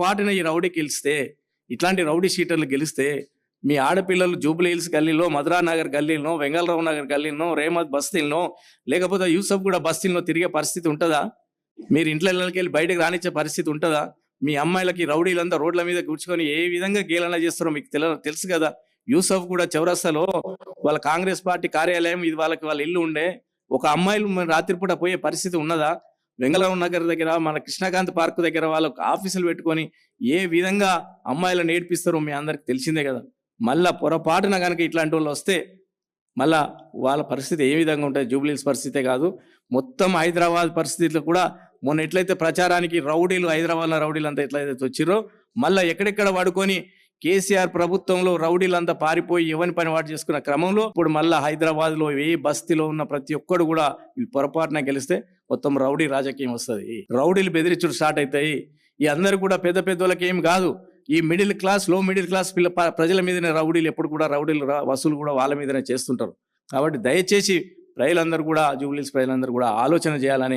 పాటున ఈ రౌడీ గెలిస్తే ఇట్లాంటి రౌడీ షీటర్లు గెలిస్తే మీ ఆడపిల్లలు జూబ్లీ హిల్స్ గల్లీలో మధురా నగర్ గల్లీలో వెంగళరావు నగర్ గల్లీలో రేమత్ బస్తీల్లో లేకపోతే యూసఫ్ కూడా బస్తీల్లో తిరిగే పరిస్థితి ఉంటుందా? మీరు ఇంట్లో వెళ్ళి బయటకు రానిచ్చే పరిస్థితి ఉంటుందా? మీ అమ్మాయిలకి రౌడీలంతా రోడ్ల మీద కూర్చుకొని ఏ విధంగా గేలన చేస్తారో మీకు తెల తెలుసు కదా? యూసఫ్ కూడా చౌరస్తాలో వాళ్ళ కాంగ్రెస్ పార్టీ కార్యాలయం ఇది వాళ్ళకి వాళ్ళ ఇల్లు ఉండే ఒక అమ్మాయిలు రాత్రిపూట పోయే పరిస్థితి ఉన్నదా? వెంగళరావు నగర్ దగ్గర మన కృష్ణకాంత్ పార్క్ దగ్గర వాళ్ళకు ఆఫీసులు పెట్టుకొని ఏ విధంగా అమ్మాయిలను నేర్పిస్తారో మీ అందరికి తెలిసిందే కదా. మళ్ళా పొరపాటున కనుక ఇట్లాంటి వాళ్ళు వస్తే మళ్ళా వాళ్ళ పరిస్థితి ఏ విధంగా ఉంటుంది? జూబ్లీస్ పరిస్థితే కాదు. మొత్తం హైదరాబాద్ పరిస్థితిలో కూడా మొన్న ఎట్లయితే ప్రచారానికి రౌడీలు హైదరాబాద్లో రౌడీలు అంతా ఎట్లయితే వచ్చిరో మళ్ళీ ఎక్కడెక్కడ వాడుకొని కేసీఆర్ ప్రభుత్వంలో రౌడీలంతా పారిపోయి ఎవరి పని వాడు చేసుకున్న క్రమంలో ఇప్పుడు మళ్ళీ హైదరాబాద్లో ఏ బస్తీలో ఉన్న ప్రతి ఒక్కడు కూడా వీళ్ళు పొరపాటున గెలిస్తే మొత్తం రౌడీ రాజకీయం వస్తుంది. రౌడీలు బెదిరించుడు స్టార్ట్ అవుతాయి ఈ అందరు కూడా పెద్ద పెద్దోళ్ళకి ఏం కాదు. ఈ మిడిల్ క్లాస్లో మిడిల్ క్లాస్ పిల్ల ప్రజల మీదనే రౌడీలు ఎప్పుడు కూడా రౌడీలు వసూలు కూడా వాళ్ళ మీదనే చేస్తుంటారు. కాబట్టి దయచేసి ప్రజలందరూ కూడా జూబ్లీస్ ప్రజలందరూ కూడా ఆలోచన చేయాలని